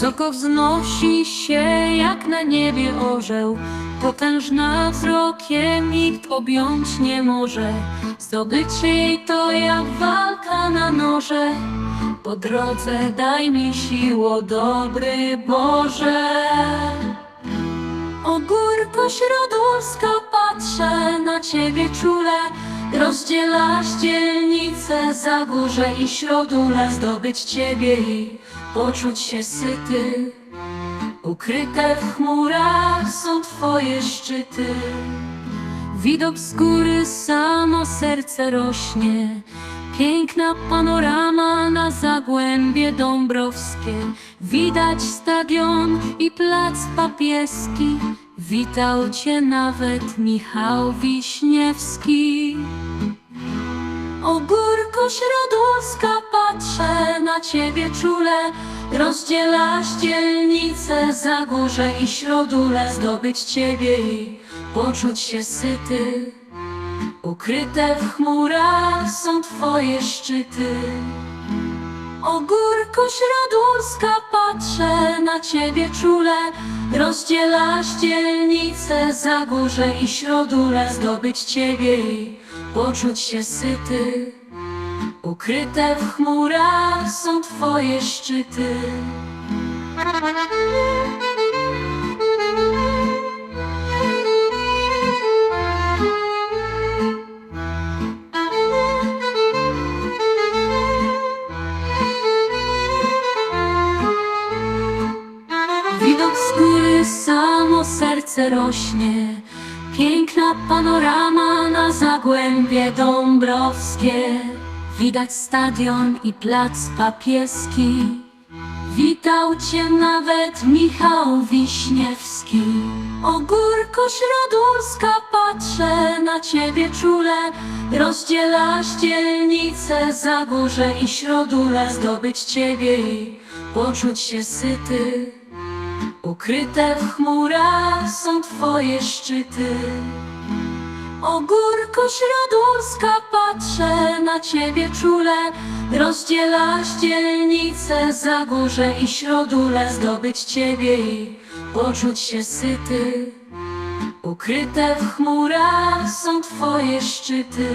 Wysoko wznosi się jak na niebie orzeł. Potężna wzrokiem nikt objąć nie może. Zdobycie jej to jak walka na noże. Po drodze daj mi siło, dobry Boże. Ogórko środowiska patrzę na ciebie czule. Rozdzielasz dzielnice, zagórze i środule Zdobyć ciebie i poczuć się syty. Ukryte w chmurach są twoje szczyty. Widok z góry samo serce rośnie. Piękna panorama na zagłębie dąbrowskie. Widać stadion i plac papieski. Witał cię nawet Michał Wiśniewski Środowiska patrzę na ciebie czule. Rozdzielasz dzielnice, zagórze i środule. Zdobyć ciebie i poczuć się syty. Ukryte w chmurach są twoje szczyty. Ogórko środowiska patrzę na ciebie czule. Rozdzielasz dzielnice, zagórze i środule. Zdobyć ciebie i poczuć się syty Ukryte w chmurach są twoje szczyty. Widok z góry samo serce rośnie. Piękna panorama na zagłębie dąbrowskie Widać stadion i plac papieski. Witał cię nawet Michał Wiśniewski. Ogórko środowiska patrzę na ciebie czule. Rozdzielasz dzielnice, zagórze i środule Zdobyć ciebie i poczuć się syty. Ukryte w chmurach są twoje szczyty Ogórko środowiska patrzę na ciebie czule. Rozdzielasz dzielnice, zagórze i środule. Zdobyć ciebie i poczuć się syty. Ukryte w chmurach są twoje szczyty